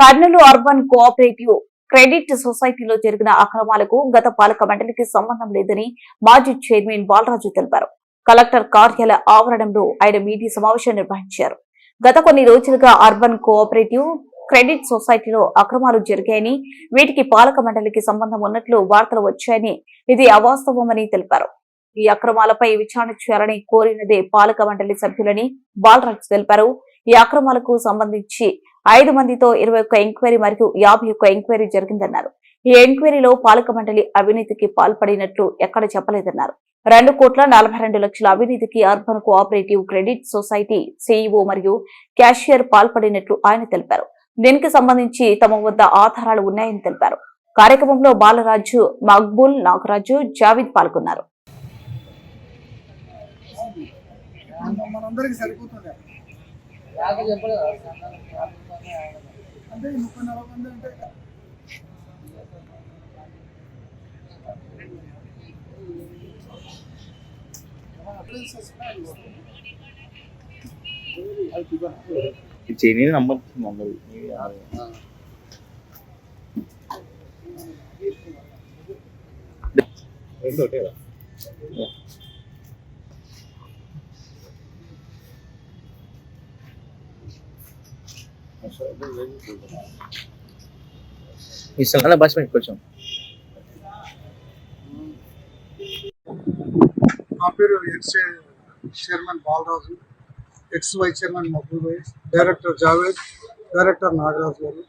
Kurnool urban cooperative credit సొసైటీలో జరిగిన అక్రమాలకు గత పాలక మండలికి సంబంధం లేదని మాజీ చైర్మన్ బాలరాజు తెలిపారు. కలెక్టర్ కార్యాలయ ఆవరణంలో ఆయన మీడియా సమావేశం నిర్వహించారు. గత కొన్ని రోజులుగా అర్బన్ కోఆపరేటివ్ క్రెడిట్ సొసైటీలో అక్రమాలు జరిగాయని వీటికి పాలక మండలికి సంబంధం ఉన్నట్లు వార్తలు వచ్చాయని ఇది అవాస్తవమని తెలిపారు. ఈ అక్రమాలపై విచారణ చేయాలని కోరినదే పాలక మండలి సభ్యులని బాలరాజు తెలిపారు. ఈ అక్రమాలకు సంబంధించి ఐదు మందితో ఇరవై ఒక్క ఎంక్వైరీ మరియు యాభై ఒక్క ఎంక్వైరీ జరిగిందన్నారు. ఈ ఎంక్వైరీలో పాలక మండలి అవినీతికి పాల్పడినట్లు ఎక్కడ చెప్పలేదన్నారు. రెండు కోట్ల నలభై రెండు లక్షల అవినీతికి urban cooperative credit society CEO మరియు క్యాషియర్ పాల్పడినట్లు ఆయన తెలిపారు. దీనికి సంబంధించి తమ వద్ద ఆధారాలు ఉన్నాయని తెలిపారు. కార్యక్రమంలో బాలరాజు మక్బుల్ నాగరాజు జావిద్ పాల్గొన్నారు. మనందరికి సరిపోతుంది. అంటే ఈ ముప్పై నలభై మంది అంటే ఇది నంబర్ నంబర్ రెండు ఒకటే ఈ సలహా భాష కొంచెం. నా పేరు ex chairman Balaraju ex vice chairman Mehboob Bhai director Javed director Nagaraju garu.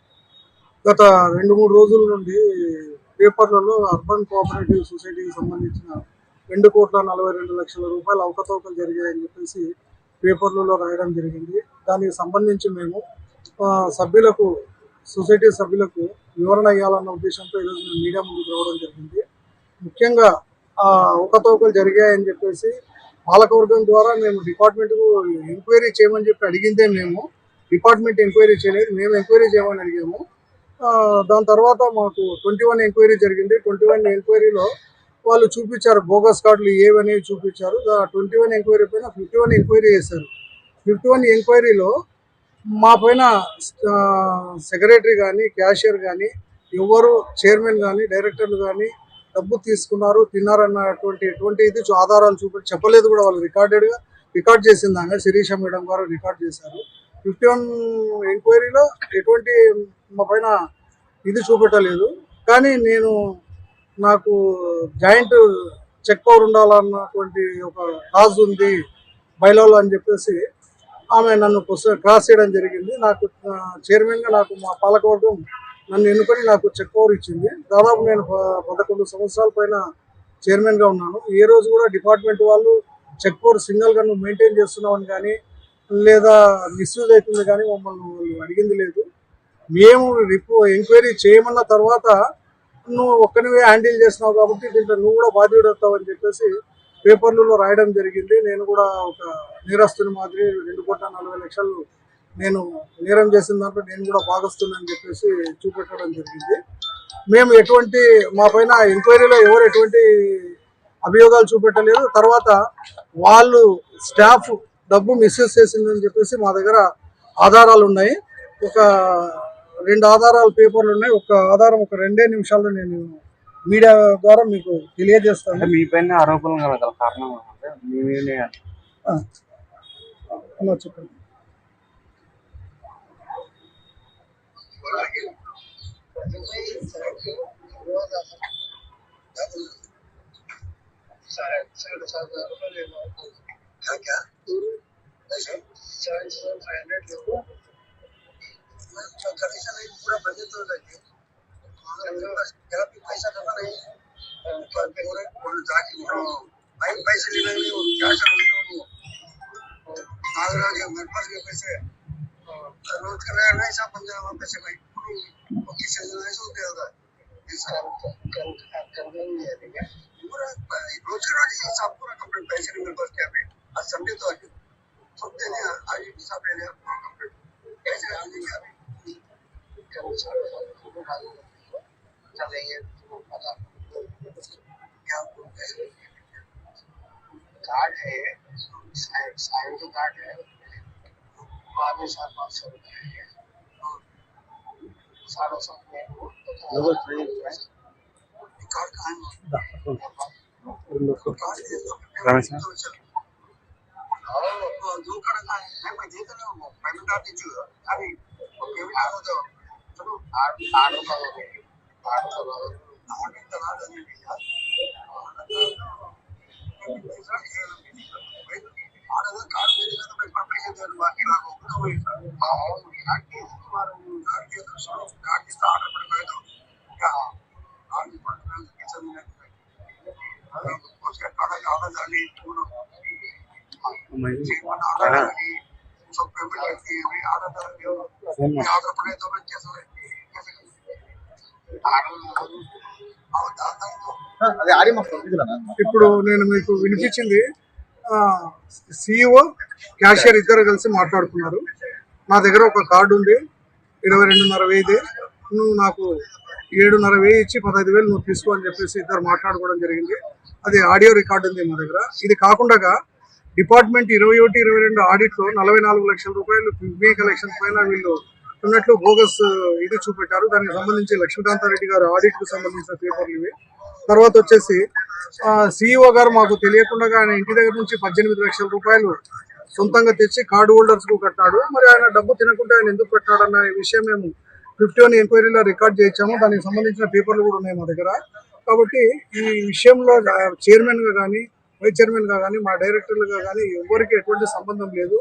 గత రెండు మూడు రోజుల నుండి పేపర్లలో అర్బన్ కోఆపరేటివ్ సొసైటీకి సంబంధించిన రెండు కోట్ల నలభై రెండు లక్షల రూపాయల అవకతవకలు జరిగాయని చెప్పేసి పేపర్లలో రాయడం జరిగింది. దానికి సంబంధించి మేము సభ్యులకు సొసైటీ సభ్యులకు వివరణ ఇవ్వాలన్న ఉద్దేశంతో ఈరోజు మేము మీడియా ముందుకు రావడం జరిగింది. ముఖ్యంగా ఆ జరిగాయని చెప్పేసి పాలకవర్గం ద్వారా మేము డిపార్ట్మెంట్కు ఎంక్వైరీ చేయమని చెప్పి అడిగిందే మేము. డిపార్ట్మెంట్ ఎంక్వైరీ చేయలేదు మేము ఎంక్వైరీ చేయమని అడిగాము. దాని తర్వాత మాకు ట్వంటీ వన్ ఎంక్వైరీ జరిగింది. ట్వంటీ వన్ ఎంక్వైరీలో వాళ్ళు చూపించారు బోగస్ కార్డులు ఏవనేవి చూపించారు. ట్వంటీ వన్ ఎంక్వైరీ పైన ఫిఫ్టీ వన్ ఎంక్వైరీ చేశారు. ఫిఫ్టీ వన్ ఎంక్వైరీలో మా పైన సెక్రటరీ కానీ క్యాషియర్ కానీ ఎవరు చైర్మన్ కానీ డైరెక్టర్లు కానీ డబ్బు తీసుకున్నారు తిన్నారన్నటువంటి ఎటువంటి ఇది చూ- ఆధారాలు చూపి చెప్పలేదు కూడా వాళ్ళు రికార్డెడ్గా. రికార్డ్ చేసింది శిరీష మేడం గారు రికార్డ్ చేశారు. ఫిఫ్టీ వన్ ఎంక్వైరీలో ఎటువంటి మా పైన ఇది చూపెట్టలేదు. కానీ నేను నాకు జాయింట్ చెక్ పవర్ ఉండాలన్నటువంటి ఒక కాజ్ ఉంది బైలాలో అని చెప్పేసి ఆమె నన్ను క్రాస్ చేయడం జరిగింది. నాకు చైర్మన్గా నాకు మా పాలకవర్గం నన్ను ఎన్నుకొని నాకు చెక్ ఓవర్ ఇచ్చింది. దాదాపు నేను ప- పదకొండు సంవత్సరాల పైన చైర్మన్గా ఉన్నాను. ఏ రోజు కూడా డిపార్ట్మెంట్ వాళ్ళు చెక్ పవర్ సింగిల్గా నువ్వు మెయింటైన్ చేస్తున్నావని కానీ లేదా మిస్యూజ్ అవుతుంది కానీ మమ్మల్ని వాళ్ళు అడిగింది లేదు. మేము రిపో ఎంక్వైరీ చేయమన్న తర్వాత నువ్వు ఒక్కనివే హ్యాండిల్ చేస్తున్నావు కాబట్టి దీంట్లో నువ్వు కూడా బాధ్యుడు అవుతావు అని చెప్పేసి పేపర్లలో రాయడం జరిగింది. నేను కూడా ఒక నేరస్తుని మాదిరి రెండు కోట్ల నలభై లక్షలు నేను నేరం చేసిన దాంట్లో నేను కూడా భాగస్తున్నానని చెప్పేసి చూపెట్టడం జరిగింది. మేము ఎటువంటి మా పైన ఎంక్వైరీలో ఎవరు ఎటువంటి అభియోగాలు చూపెట్టలేదు. తర్వాత వాళ్ళు స్టాఫ్ డబ్బు మిస్యూజ్ చేసిందని చెప్పేసి మా దగ్గర ఆధారాలు ఉన్నాయి. ఒక రెండు ఆధారాలు పేపర్లు ఉన్నాయి. ఒక ఆధారం ఒక రెండే నిమిషాల్లో నేను మీడియా ద్వారా మీకు తెలియజేస్తాను అంటే మీ పైన ఆరోపణలు కలగల కారణం అంటే మీ మీదనే ఆ. అలా చెప్పండి पैसे लेना नहीं वो क्या कर रहे हो वो नागराज है मेरे पास के पैसे रोज का नया नहीं सब बंदे वहाँ पैसे भाई वो किसी से नहीं सुनते होगा पूरा रोज का रोज हिसाब पूरा कंप्लीट पैसे नहीं मेरे पास क्या पे आज संडे तो आज संडे ने आज हिसाब ले लिया कंप्लीट कैसे आज क्या पैसे आ जाएँगे अभी चलेंगे पता क्या कार्ड है साइन जो कार्ड है। बारह साल पाँच सौ रुपये है सारा सब कार्ड कहाँ है? दो रमेश जो कार्ड कहाँ है मैं मैं दे दे रहा हूँ पेमेंट आप दीजिएगा। अभी पेमेंट आ रहा तो चलो आठ आठ करो आठ करो आठ तक आ जाएंगे ఇప్పుడు నేను మీకు వినిపించింది సిఇఓ క్యాషియర్ ఇద్దరు కలిసి మాట్లాడుకున్నారు. నా దగ్గర ఒక కార్డు ఉంది ఇరవై రెండున్నర వేయిది నువ్వు నాకు ఏడున్నర వేయి ఇచ్చి పదహైదు వేలు నువ్వు తీసుకో అని చెప్పేసి ఇద్దరు మాట్లాడుకోవడం జరిగింది. అది ఆడియో రికార్డు ఉంది మా దగ్గర. ఇది కాకుండా డిపార్ట్మెంట్ ఇరవై ఒకటి ఇరవై రెండు ఆడిట్లో నలభై నాలుగు లక్షల రూపాయలు పిగ్మే కలెక్షన్ పైన వీళ్ళు ఉన్నట్లు బోగస్ ఇది చూపెట్టారు. దానికి సంబంధించి లక్ష్మీకాంతారెడ్డి గారు ఆడిట్కు సంబంధించిన పేపర్లు ఇవి. తర్వాత వచ్చేసి సిఇఓ గారు మాకు తెలియకుండా ఆయన ఇంటి దగ్గర నుంచి పద్దెనిమిది లక్షల రూపాయలు సొంతంగా తెచ్చి కార్డు హోల్డర్స్కు కట్టాడు. మరి ఆయన డబ్బు తినకుండా ఆయన ఎందుకు కట్టాడు అన్న విషయం మేము ఫిఫ్టీ వన్ ఎంక్వైరీలో రికార్డ్ చేయించాము. దానికి సంబంధించిన పేపర్లు కూడా ఉన్నాయి మా దగ్గర. కాబట్టి ఈ విషయంలో చైర్మన్గా కానీ వైస్ చైర్మన్గా కానీ మా డైరెక్టర్లుగా కానీ ఎవరికి ఎటువంటి సంబంధం లేదు.